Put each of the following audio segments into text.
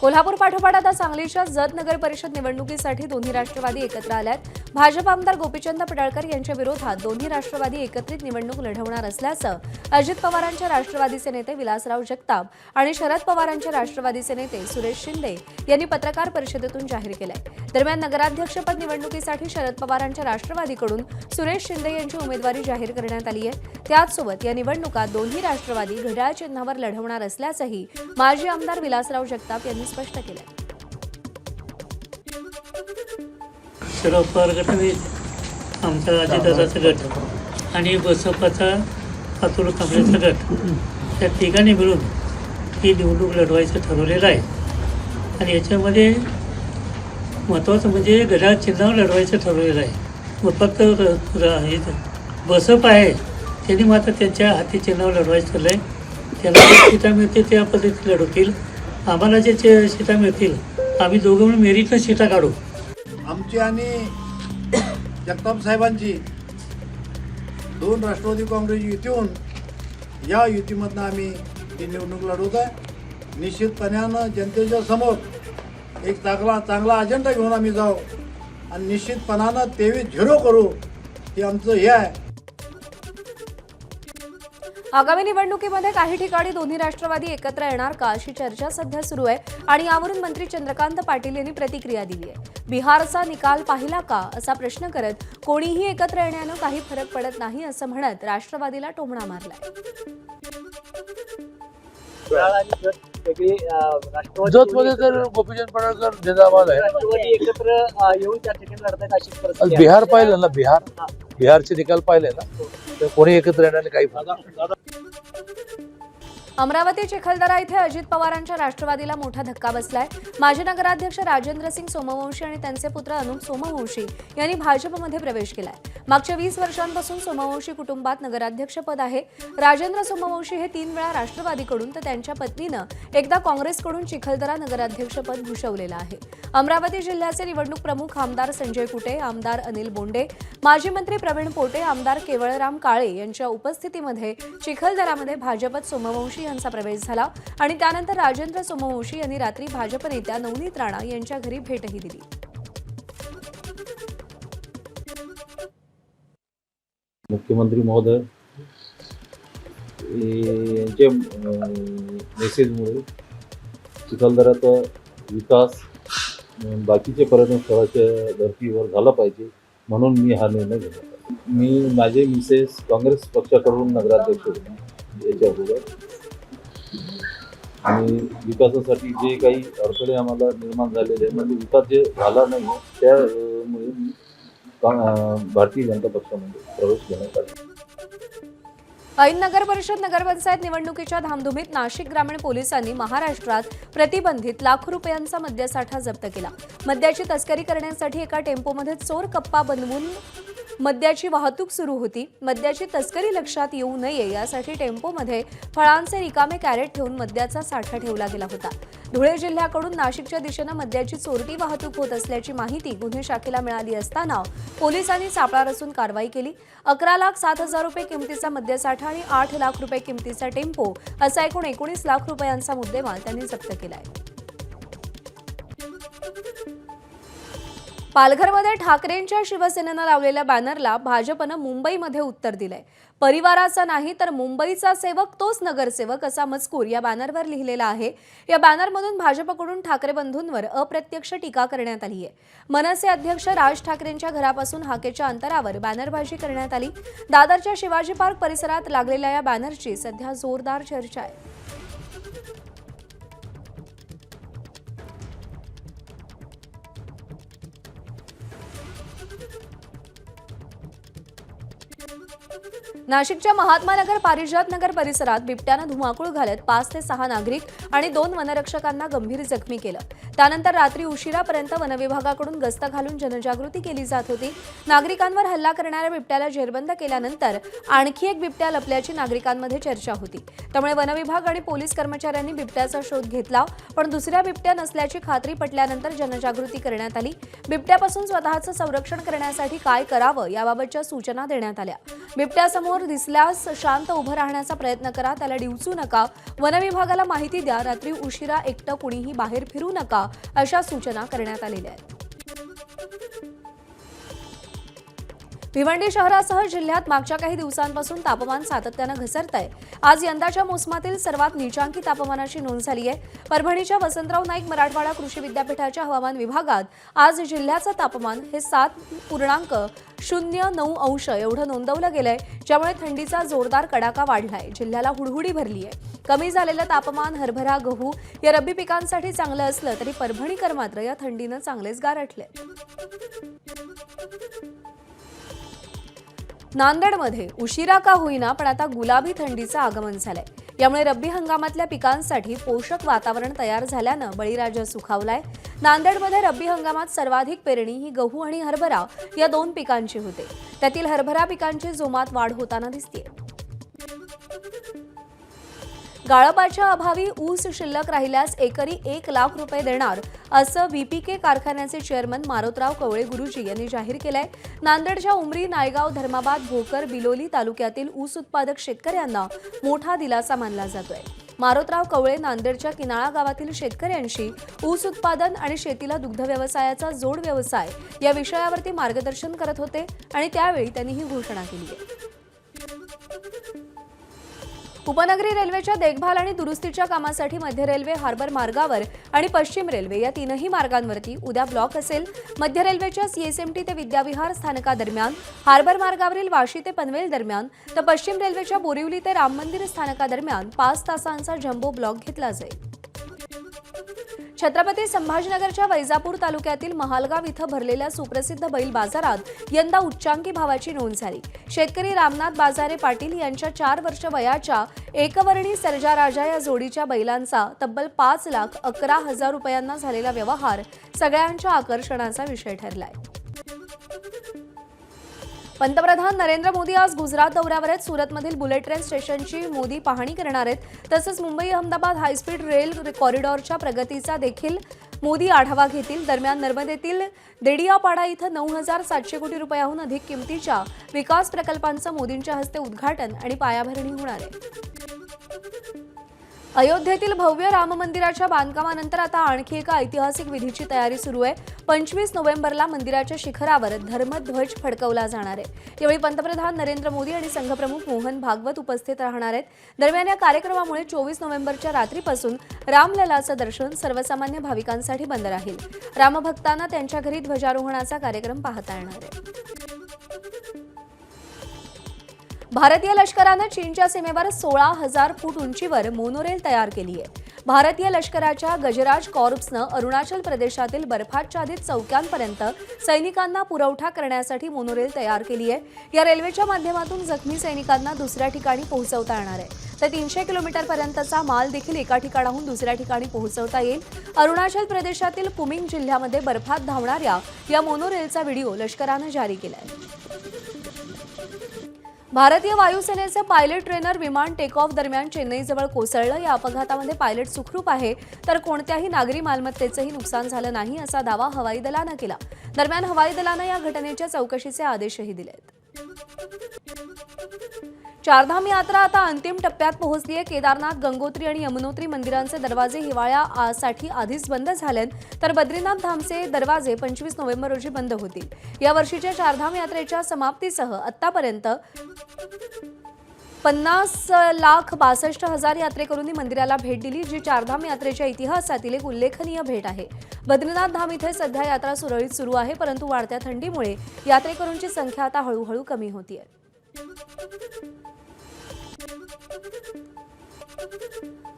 कोल्हापूर पाठोपाठ आता सांगलीच्या जत नगर परिषद निवडणुकीसाठी दोन्ही राष्ट्रवादी एकत्र आल्यात. भाजप आमदार गोपीचंद पडळकर यांच्या विरोधात दोन्ही राष्ट्रवादी एकत्रित निवडणूक लढवणार असल्याचं अजित पवारांच्या राष्ट्रवादीचे नेते विलासराव जगताप आणि शरद पवारांच्या राष्ट्रवादीचे नेते सुरेश शिंदे यांनी पत्रकार परिषदेतून जाहीर केलंय. दरम्यान नगराध्यक्षपद निवडणुकीसाठी शरद पवारांच्या राष्ट्रवादीकडून सुरेश शिंदे यांची उमेदवारी जाहीर करण्यात आली आहे. त्याचसोबत या निवडणुका दोन्ही राष्ट्रवादी घड्याळ चिन्हावर लढवणार असल्याचंही माजी आमदार विलासराव जगताप यांनी स्पष्ट केलं सर्व गट आमचा अजितदादाचा गट आणि बसपाचा अतुल कांबळेचा गट या तिघांनी मिळून ही निवडणूक लढवायचं ठरवलेलं आहे. आणि याच्यामध्ये महत्त्वाचं म्हणजे घड्याळ चिन्हावर लढवायचं ठरवलेलं आहे. मग फक्त हे बसप आहे. त्यांनी मात्र त्यांच्या हाती चिन्हावर लढवायचं ठरलं आहे त्याला जे सीटा मिळतील त्या पद्धतीत लढवतील. आम्हाला जे चे- सीटा मिळतील आम्ही दोघं मिळून मेरिटनं सीटा काढू. आमची आणि जगताप साहेबांची दोन राष्ट्रवादी काँग्रेस युतीहून या युतीमधनं आम्ही ही निवडणूक लढवत आहे. निश्चितपणानं जनतेच्या समोर एक चांगला चांगला अजेंडा घेऊन आम्ही जाऊ आणि निश्चितपणानं तेवीस झिरो करू हे आमचं हे आहे. आगामी निवडणुकीमध्ये काही ठिकाणी दोन्ही राष्ट्रवादी एकत्र येणार का अशी चर्चा सध्या सुरू आहे. आणि यावरून मंत्री चंद्रकांत पाटील यांनी प्रतिक्रिया दिली आहे. बिहारचा निकाल पाहिला का असा प्रश्न करत कोणीही एकत्र येण्यानं काही फरक पडत नाही असं म्हणत राष्ट्रवादीला टोमणा मारलाय. राष्ट्रवादी तर गोपीचंद पडळकर जिंदाबाद एकत्र येऊन त्या ठिकाणी आहे. बिहार पाहिलं ना बिहार. बिहारचे निकाल पाहिले ना तर कोणी एकत्र येण्याने काही फायदा अमरावती चिखलदरा इथे अजित पवारांच्या राष्ट्रवादीला मोठा धक्का बसलाय. माजी नगराध्यक्ष राजेंद्र सिंग सोमवंशी आणि त्यांचे पुत्र अनुप सोमवंशी यांनी भाजपमध्ये प्रवेश केलाय. मागच्या वीस वर्षांपासून सोमवंशी कुटुंबात नगराध्यक्षपद आहे. राजेंद्र सोमवंशी हे तीन वेळा राष्ट्रवादीकडून तर त्यांच्या पत्नीनं एकदा काँग्रेसकडून चिखलदरा नगराध्यक्षपद भूषवलेलं आहे. अमरावती जिल्ह्याचे निवडणूक प्रमुख आमदार संजय कुटे आमदार अनिल बोंडे माजी मंत्री प्रवीण पोटे आमदार केवळराम काळे यांच्या उपस्थितीमध्ये चिखलदरामध्ये भाजपत सोमवंशी यांचा प्रवेश झाला आणि त्यानंतर राजेंद्र सोमवंशी यांनी रात्री भाजप नेत्या नवनीत राणा यांच्या घरी भेटही दिली. मुख्यमंत्री महोदय यांच्या यांचे मेसेजमुळे चिखलदऱ्याचा विकास बाकीचे पर्यटन स्थळाच्या धर्तीवर झाला पाहिजे म्हणून मी हा निर्णय घेतला. मी माझे मिसेस काँग्रेस पक्षाकडून नगराध्यक्ष होते याच्या अगोदर. आणि विकासासाठी जे काही अडथळे आम्हाला निर्माण झालेले आहेत म्हणजे विकास जे झाला नाही त्यामुळे भारतीय जनता पक्षामध्ये प्रवेश घेण्यात आला. ऐन नगर परिषद नगरपंचायत निवडणुकीच्या धामधुमीत नाशिक ग्रामीण पोलिसांनी महाराष्ट्रात प्रतिबंधित लाखो रुपयांचा मद्यसाठा जप्त केला. मद्याची तस्करी करण्यासाठी एका टेम्पोमध्ये चोर कप्पा बनवून मद्याची वाहतूक सुरू होती. मद्याची तस्करी लक्षात येऊ नये यासाठी टेम्पोमध्ये फळांचे रिकामे कॅरेट ठेवून मद्याचा साठा ठेवला गेला होता. धुळे जिल्ह्याकडून नाशिकच्या दिशेनं मद्याची चोरटी वाहतूक होत असल्याची माहिती गुन्हे शाखेला मिळाली असताना पोलिसांनी सापळा रचून कारवाई केली. अकरा लाख सात हजार रुपये किमतीचा मद्यसाठा आणि आठ लाख रुपये किमतीचा टेम्पो असा एकूण एकोणीस लाख रुपयांचा मुद्देमाल त्यांनी जप्त केला आहे पालघरमध्ये ठाकरेंच्या शिवसेनेनं लावलेल्या बॅनरला भाजपनं मुंबईमध्ये उत्तर दिलंय. परिवाराचा नाही तर मुंबईचा सेवक तोच नगरसेवक असा मजकूर या बॅनरवर लिहिलेला आहे. या बॅनरमधून भाजपकडून ठाकरे बंधूंवर अप्रत्यक्ष टीका करण्यात आली आहे. मनसे अध्यक्ष राज ठाकरेंच्या घरापासून हाकेच्या अंतरावर बॅनरबाजी करण्यात आली. दादरच्या शिवाजी पार्क परिसरात लागलेल्या या बॅनरची सध्या जोरदार चर्चा आहे. नाशिकच्या महात्मा नगर पारिजात नगर परिसरात बिबट्यानं धुमाकूळ घालत पाच ते सहा नागरिक आणि दोन वनरक्षकांना गंभीर जखमी केलं. त्यानंतर रात्री उशिरापर्यंत वनविभागाकडून गस्त घालून जनजागृती केली जात होती. नागरिकांवर हल्ला करणाऱ्या बिबट्याला जेरबंद केल्यानंतर आणखी एक बिबट्या लपल्याची नागरिकांमध्ये चर्चा होती. त्यामुळे वनविभाग आणि पोलीस कर्मचाऱ्यांनी बिबट्याचा शोध घेतला पण दुसऱ्या बिबट्या नसल्याची खात्री पटल्यानंतर जनजागृती करण्यात आली. बिबट्यापासून स्वतःचं संरक्षण करण्यासाठी काय करावं याबाबतच्या सूचना देण्यात आल्या. बिबट्यासमोर दिसल्यास शांत उभं राहण्याचा प्रयत्न करा त्याला डिवचू नका. वनविभागाला माहिती द्या रात्री उशिरा एकटं कुणीही बाहेर फिरू नका. अशा सूचना करण्यात आलेल्या आहेत. भिवंडी शहरासह जिल्ह्यात मागच्या काही दिवसांपासून तापमान सातत्यानं घसरत आहे आज यंदाच्या मोसमातील सर्वात नीचांकी तापमानाची नोंद झाली आहे. परभणीच्या वसंतराव नाईक मराठवाडा कृषी विद्यापीठाच्या हवामान विभागात आज जिल्ह्याचं तापमान हे सात पूर्णांक शून्य नऊ अंश एवढं नोंदवलं गेलंय ज्यामुळे थंडीचा जोरदार कडाका वाढलाय. जिल्ह्याला हुडहुडी भरली आहे कमी झालेलं तापमान हरभरा गहू या रब्बी पिकांसाठी चांगलं असलं तरी परभणीकर मात्र या थंडीनं चांगलेच गारठले. नांदेडमध्ये उशिरा का होईना पण आता गुलाबी थंडीचं आगमन झालंय. यामुळे रब्बी हंगामातल्या पिकांसाठी पोषक वातावरण तयार झाल्यानं बळीराजा सुखावलाय. नांदेडमध्ये रब्बी हंगामात सर्वाधिक पेरणी ही गहू आणि हरभरा या दोन पिकांची होते. त्यातील हरभरा पिकांची जोमात वाढ होताना दिसते गाळपाच्या अभावी ऊस शिल्लक राहिल्यास एकरी एक लाख रुपये देणार असं व्हीपीके कारखान्याचे चेअरमन मारोतराव कवळे गुरुजी यांनी जाहीर केलंय. नांदेडच्या उमरी नायगाव धर्माबाद भोकर बिलोली तालुक्यातील ऊस उत्पादक शेतकऱ्यांना मोठा दिलासा मानला जातोय. मारोतराव कवळे नांदेडच्या किनाळा गावातील शेतकऱ्यांशी ऊस उत्पादन आणि शेतीला दुग्ध व्यवसायाचा जोड व्यवसाय या विषयावरती मार्गदर्शन करत होते आणि त्यावेळी त्यांनी ही घोषणा केली आहे. उपनगरी रेल्वेच्या देखभाल आणि दुरुस्तीच्या कामासाठी मध्य रेल्वे हार्बर मार्गावर आणि पश्चिम रेल्वे या तीनही मार्गांवरती उद्या ब्लॉक असेल. मध्य रेल्वेच्या सीएसएमटी ते विद्याविहार स्थानकादरम्यान हार्बर मार्गावरील वाशी ते पनवेल दरम्यान तर पश्चिम रेल्वेच्या बोरिवली ते राम मंदिर स्थानकादरम्यान पाच तासांचा जम्बो ब्लॉक घेतला जाईल. छत्रपती संभाजीनगरच्या वैजापूर तालुक्यातील महालगाव इथं भरलेल्या सुप्रसिद्ध बैल बाजारात यंदा उच्चांकी भावाची नोंद झाली. शेतकरी रामनाथ बाजारे पाटील यांच्या चार वर्ष वयाच्या एकवर्णी सर्जा राजा या जोडीच्या बैलांचा तब्बल पाच लाख अकरा हजार रुपयांना झालेला व्यवहार सगळ्यांच्या आकर्षणाचा विषय ठरलाय. पंतप्रधान नरेंद्र मोदी आज गुजरात दौऱ्यावर आहेत. सुरतमधील बुलेट ट्रेन स्टेशनची मोदी पाहणी करणार आहेत. तसंच Mumbai Ahmedabad high speed rail कॉरिडॉरच्या प्रगतीचा देखील मोदी आढावा घेतील. दरम्यान नर्मदेतील देडियापाडा इथं नऊ हजार सातशे कोटी रुपयाहून अधिक किमतीच्या विकास प्रकल्पांचं मोदींच्या हस्ते उद्घाटन आणि पायाभरणी होणार आहे. अयोध्येतील भव्य राम मंदिराच्या बांधकामानंतर आता आणखी एका ऐतिहासिक विधीची तयारी सुरू आहे. पंचवीस नोव्हेंबरला मंदिराच्या शिखरावर धर्मध्वज फडकवला जाणार आहे. यावेळी पंतप्रधान नरेंद्र मोदी आणि संघप्रमुख मोहन भागवत उपस्थित राहणार आहेत. दरम्यान या कार्यक्रमामुळे चोवीस नोव्हेंबरच्या रात्रीपासून रामललाचं दर्शन सर्वसामान्य भाविकांसाठी बंद राहील. रामभक्तांना त्यांच्या घरी ध्वजारोहणाचा कार्यक्रम पाहता येणार आहे. भारतीय लष्करानं चीनच्या सीमेवर सोळा हजार फूट उंचीवर मोनोरेल तयार केली आहे. भारतीय लष्कराच्या गजराज कॉर्प्सनं अरुणाचल प्रदेशातील बर्फाच्छादित चौक्यांपर्यंत सैनिकांना पुरवठा करण्यासाठी मोनोरेल तयार केली आहे या रेल्वेच्या माध्यमातून जखमी सैनिकांना दुसऱ्या ठिकाणी पोहोचवता येणार आहे. तर तीनशे किलोमीटरपर्यंतचा माल देखील एका ठिकाणाहून दुसऱ्या ठिकाणी पोहोचवता येईल. अरुणाचल प्रदेशातील पुमिंग जिल्ह्यामध्ये बर्फात धावणाऱ्या या मोनोरेलचा व्हिडिओ लष्करानं जारी केला आहे भारतीय वायुसेनेचं पायलट ट्रेनर विमान टेक ऑफ दरम्यान चेन्नईजवळ कोसळलं. या अपघातामध्ये पायलट सुखरूप आहे तर कोणत्याही नागरी मालमत्तेचंही नुकसान झालं नाही असा दावा हवाई दलानं केला. दरम्यान हवाई दलानं या घटनेच्या चौकशीचे आदेशही दिलेत. चारधाम यात्रा आता अंतिम टप्प्यात पोहोचली आहे. केदारनाथ गंगोत्री आणि यमुनोत्री मंदिरांचे दरवाजे हिवाळ्यासाठी आधीच बंद झाले तर बद्रीनाथ धामचे दरवाजे पंचवीस नोव्हेंबर रोजी बंद होतील. या वर्षीच्या चारधाम यात्रेच्या समाप्तीसह आतापर्यंत पन्नास लाख बासष्ट हजार यात्रेकरूंनी मंदिराला भेट दिली जी चारधाम यात्रेच्या इतिहासातील एक उल्लेखनीय भेट आहे. बद्रीनाथ धाम इथे सध्या यात्रा सुरळीत सुरू आहे परंतु वाढत्या थंडीमुळे यात्रेकरूंची संख्या आता हळूहळू कमी होतीये.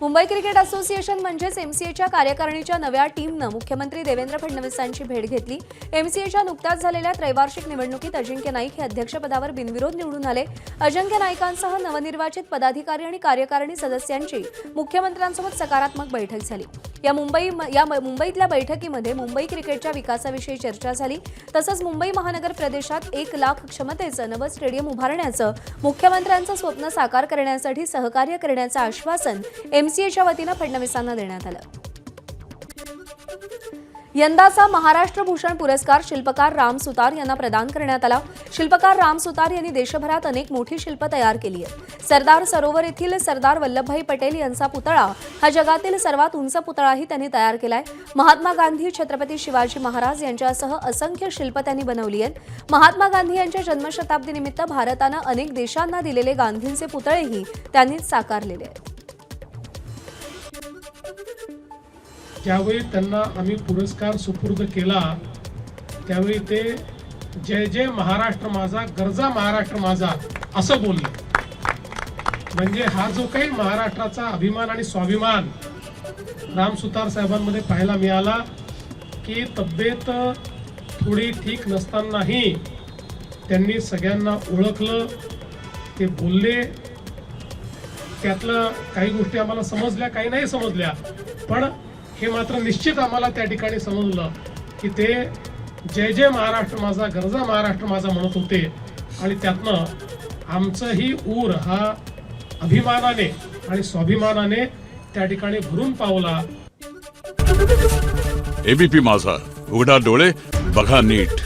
मुंबई क्रिकेट असोसिएशन म्हणजेच एमसीएच्या कार्यकारिणीच्या नव्या टीमनं मुख्यमंत्री देवेंद्र फडणवीसांची भेट घेतली. एमसीएच्या नुकत्याच झालेल्या त्रैवार्षिक निवडणुकीत अजिंक्य नाईक हे अध्यक्षपदावर बिनविरोध निवडून आले. अजिंक्य नाईकांसह नवनिर्वाचित पदाधिकारी आणि कार्यकारिणी सदस्यांची मुख्यमंत्र्यांसोबत सकारात्मक बैठक झाली. या मुंबई या मुंबईतल्या बैठकीमध्ये मुंबई क्रिकेटच्या विकासाविषयी चर्चा झाली. तसंच मुंबई महानगर प्रदेशात एक लाख क्षमतेचं नवं स्टेडियम उभारण्याचं मुख्यमंत्र्यांचं स्वप्न साकार करण्यासाठी सहकार्य करण्याचं आश्वासन एमसीएच्या वतीनं फडणवीसांना देण्यात आलं. यंदाचा महाराष्ट्र भूषण पुरस्कार शिल्पकार राम सुतार यांना प्रदान करण्यात आला. शिल्पकार राम सुतार यांनी देशभरात अनेक मोठी शिल्प तयार केली आहेत. सरदार सरोवर येथील सरदार वल्लभभाई पटेल यांचा पुतळा हा जगातील सर्वात उंच पुतळाही त्यांनी तयार केलाय. महात्मा गांधी छत्रपती शिवाजी महाराज यांच्यासह असंख्य शिल्प त्यांनी बनवली आहेत. महात्मा गांधी यांच्या जन्मशताब्दीनिमित्त भारतानं अनेक देशांना दिलेले गांधींचे पुतळेही त्यांनी साकारलेले आहेत. ज्यावेळी त्यांना आम्ही पुरस्कार सुपूर्द केला त्यावेळी ते जय जय महाराष्ट्र माझा गरजा महाराष्ट्र माझा असं बोलले. म्हणजे हा जो काही महाराष्ट्राचा अभिमान आणि स्वाभिमान राम सुतार साहेबांमध्ये पाहायला मिळाला की तब्येत थोडी ठीक नसतानाही त्यांनी सगळ्यांना ओळखलं ते बोलले. त्यातलं काही गोष्टी आम्हाला समजल्या काही नाही समजल्या. पण हे मात्र निश्चित आम्हाला त्या ठिकाणी समजलं की ते जय जय महाराष्ट्र माझा गरजा महाराष्ट्र माझा म्हणत होते. आणि त्यातनं आमचंही ऊर हा अभिमानाने आणि स्वाभिमानाने त्या ठिकाणी भरून पावला. एबीपी माझा. उघडा डोळे बघा नीट.